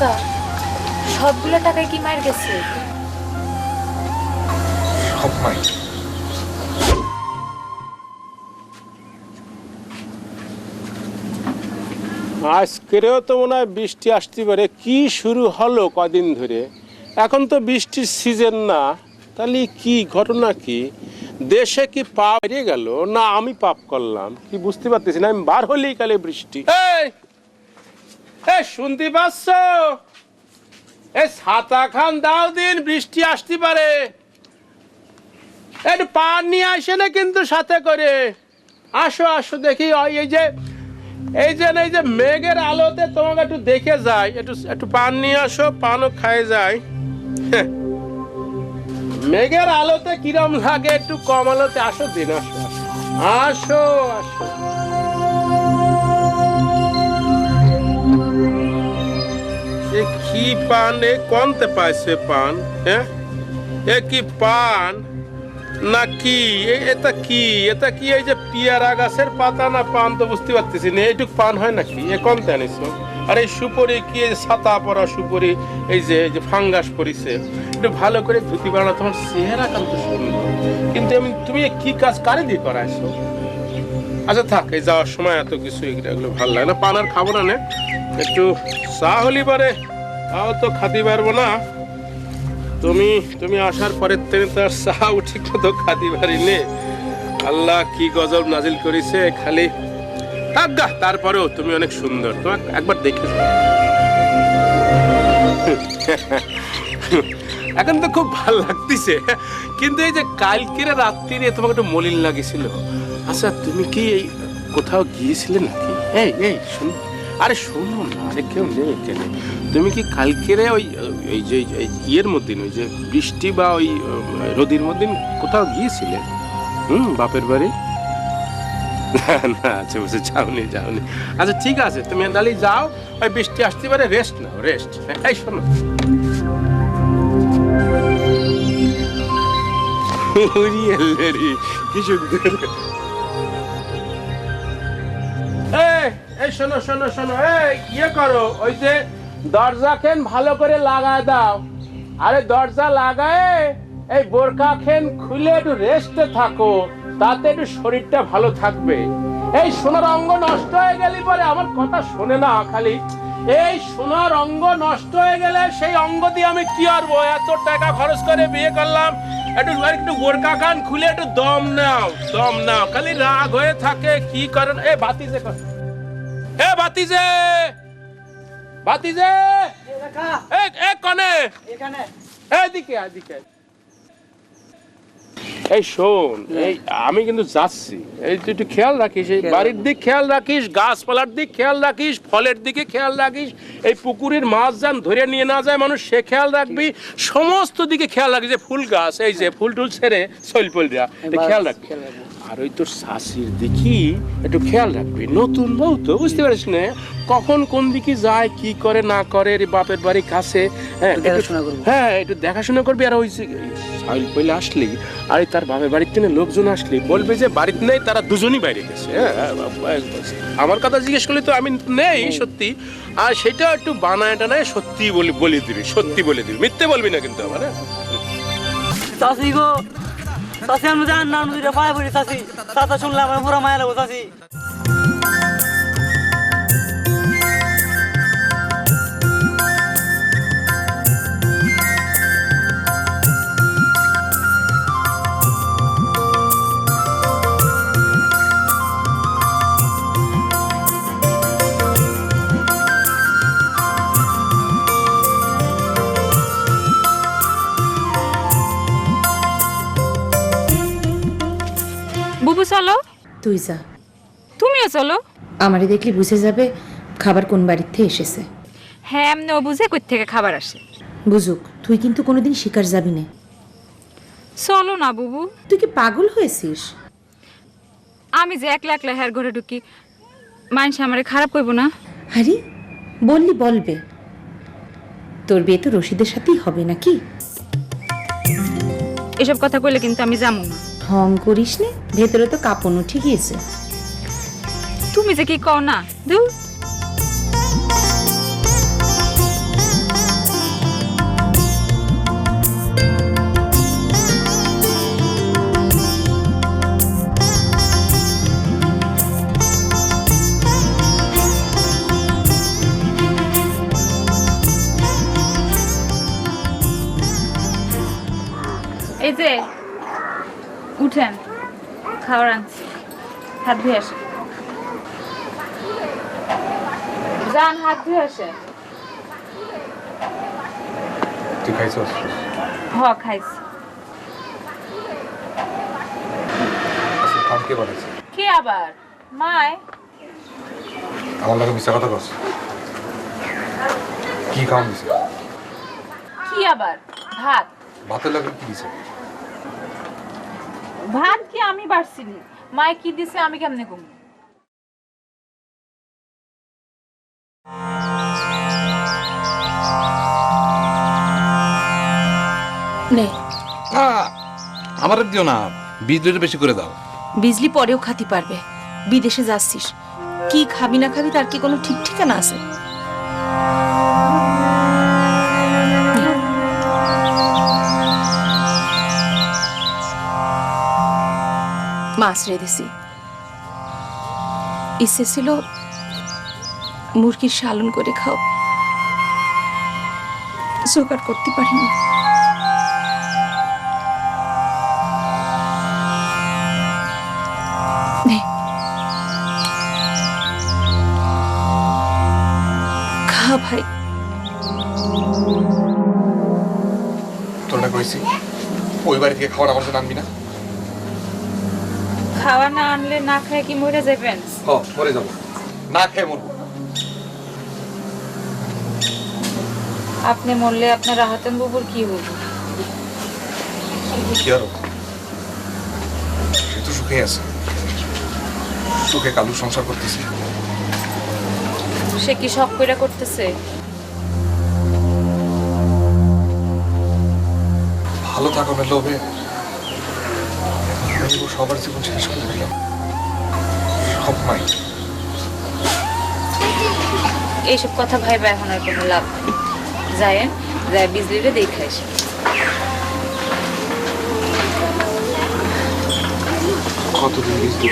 চাচা সবগুলো টাকায় কি মার গেছে? সব মাই আজকেরও তো মনে হয় বৃষ্টি আসতে পারে। কি শুরু হলো কদিন ধরে? এখন তো বৃষ্টির সিজন না। তাহলে কি ঘটনা কি? দেশে কি পাপ বেরিয়ে গেল? না আমি পাপ করলাম। কি বুঝতে পারতেছি না আমি বার হলেই কালে বৃষ্টি। শুনতে পাচ্ছ? এই ছাতা খান দাও দিন, বৃষ্টি আসতে পারে। একটু পান নিয়ে আসে না কিন্তু সাথে করে। আসো আসো, দেখি এই যে এই যে এই যে মেঘের আলোতে তোমাকে একটু দেখে যাই। একটু একটু পান নিয়ে আসো, পানও খায় যায়। হ্যাঁ। মেঘের আলোতে কিরম লাগে একটু কম আলোতে আসো, দিন আসো। আসো আসো। এ কি পান এ কোনতে পাইছে পান হ্যাঁ এ কি পান? না কি? এটা কি? এটা কি এই যে পিয়ারা গাছের পাতা না পান তো বুঝতে পারতেছি না, এইটুক পান হয় নাকি? এ কোন আনিছো? আর এই সুপরি কি ছাতা পরা সুপরি, এই যে এই যে ফাঙ্গাস পরিছে, একটু ভালো করে ধুতি বানা তোমার চেহারা কান্ত সুন্দর। কিন্তু আমি তুমি কি কাজ কারে দিয়ে করাইছো? আচ্ছা থাক, এই যাওয়ার সময় এত কিছু এগুলো ভালো লাগে না, পান আর খাব না, নে। একটু চা হলি পারে। তাও তো খাতে পারব না। তুমি তুমি আসার পরের থেকে তার চাও ঠিক মতো খাতে পারিনি। আল্লাহ কি গজব নাজিল করেছে খালি। থাক গা, তারপরেও তুমি অনেক সুন্দর। তোমাকে একবার দেখে। এখন তো খুব ভালো লাগতেছে। কিন্তু এই যে কালকের রাত্রিরে তোমাকে একটু মলিন লাগেছিল। আচ্ছা তুমি কি এই কোথাও গিয়েছিলে নাকি? এই এই শোনো। আরে শোনো আরে কেউ নেই এখানে। তুমি কি কালকেরে ওই এই যে ইয়ের মধ্যে ওই যে বৃষ্টি বা ওই রোদির মধ্যে কোথাও গিয়েছিলে? হুম, বাপের বাড়ি? না আচ্ছা বুঝে যাওনি যাওনি আচ্ছা ঠিক আছে, তুমি তাহলে যাও, ওই বৃষ্টি আসতে পারে রেস্ট নাও রেস্ট এই শোনো। কি শোনো শোনো শোনো, এই ইয়ে করো, ওই যে দরজা খেন ভালো করে লাগায় দাও। আরে দরজা লাগায় এই বোরকা খেন খুলে একটু থাকো, তাতে একটু শরীরটা ভালো থাকবে। এই সোনার অঙ্গ নষ্ট হয়ে গেলে পরে আমার কথা শোনে না খালি। এই সোনার অঙ্গ নষ্ট হয়ে গেলে সেই অঙ্গ দিয়ে আমি কি করব? এত টাকা খরচ করে বিয়ে করলাম, একটু একটু বোরকা খান খুলে একটু দম নাও দম নাও। খালি রাগ হয়ে থাকে, কি করেন? এ বাতিজে কর এ বাতিজে বাতিজে এ এ কনে? এদিকে এদিকে এই শোন এই আমি কিন্তু যাচ্ছি। এই তুই একটু খেয়াল রাখিস এই বাড়ির দিক খেয়াল রাখিস গাছপালার দিক খেয়াল রাখিস ফলের দিকে খেয়াল রাখিস এই পুকুরের মাছ যান ধরে নিয়ে না যায় মানুষ সে খেয়াল রাখবি। সমস্ত দিকে খেয়াল রাখিস যে ফুল গাছ এই যে ফুল টুল ছেড়ে সইল ফল খেয়াল রাখবি। আর ওই তোর শাশির দেখি একটু খেয়াল রাখবি। নতুন বউ তো বুঝতে পারিস না? কখন কোন দিকে যায় কি করে না করে রে বাপের বাড়ি কাছে হ্যাঁ একটু- দেখাশোনা করবি। হ্যাঁ একটু দেখাশোনা করবি আর ওই যে সাইল পইলে আসলি আর তার বাপের বাড়ির থেকে লোকজন আসলি বলবে যে বাড়িতে নেই তারা দুজনই বাইরে গেছে হ্যাঁ, আমার কথা জিজ্ঞেস করলে তো আমি নেই সত্যি। আর সেটা একটু বানায় টানায় সত্যি বলি বলে দিবি সত্যি বলে দিবি। মিথ্যে বলবি না কিন্তু আমার হ্যাঁ? চাষি আমি জান না দুইটা পায়ে পড়ি চাচা শুনলে আমার পুরো মায়া লাগবে চাষি তুই যা। তুমিও চলো। আমারে দেখলে বুঝে যাবে খাবার কোন বাড়ির থেকে এসেছে। হ্যাঁ এমনি ও বুঝে কই থেকে খাবার আসে। বুঝুক তুই কিন্তু কোনোদিন শিকার যাবি না। চলো না বুবু। তুই কি পাগল হয়েছিস? আমি যে একলা একলা হ্যার ঘরে ঢুকি মানুষ আমারে খারাপ করব না? আরে বললি বলবে। তোর বিয়ে তো রশিদের সাথেই হবে নাকি? এসব কথা কইলে কিন্তু আমি যাব না। ঢং করিস নে ভেতরে তো কাপড় উঠে গিয়েছে। তুমি যে কি কও না? দূর উঠেন। খাবার আনছি। হাত ধুয়ে আসেন। যান হাত ধুয়ে তুই খাইছস হ খাইছি। কে কি আবার? মায়। আমার লাগে মিশা কথা কস। কি আবার? ভাত। ভাতের লাগে কি দিছে? ভাত কি আমি বাড়ছিনি মায় কি দিছে আমি কেমনে কম নে। আমার দিও না বিদ্যুৎ বেশি করে দাও। বিজলি পরেও খাতি পারবে। বিদেশে যাচ্ছিস। কি খাবি না খাবি তার কি কোনো ঠিক ঠিকানা আছে? মাছ রেঁধেছি ইচ্ছে ছিল মুরগির সালন করে খাও। জোগাড় করতে পারিনি। ভাই। তোর কইছি, ওই বাড়ি থেকে খাবার আমার জন্য আনবি না। খাওয়া না আনলে না খায় কি মরে যাবেন? হ মরে যাব। না খেয়ে মরবো। আপনি মরলে আপনার রাহাতেন বুবুর কি হইব? কি আরও সে তো সুখে আছে। সুখে কালু সংসার করতেছে। সে কি শখ কইরা করতেছে? ভালো থাকানোর লোভে। আমি ওর সবার জীবন শেষ করে দিল সব মাই এইসব কথা ভাইবা এখন আর কোনো লাভ নেই। যায় যায় বিজলিরে দেখে আসি। কতদিন বিজলি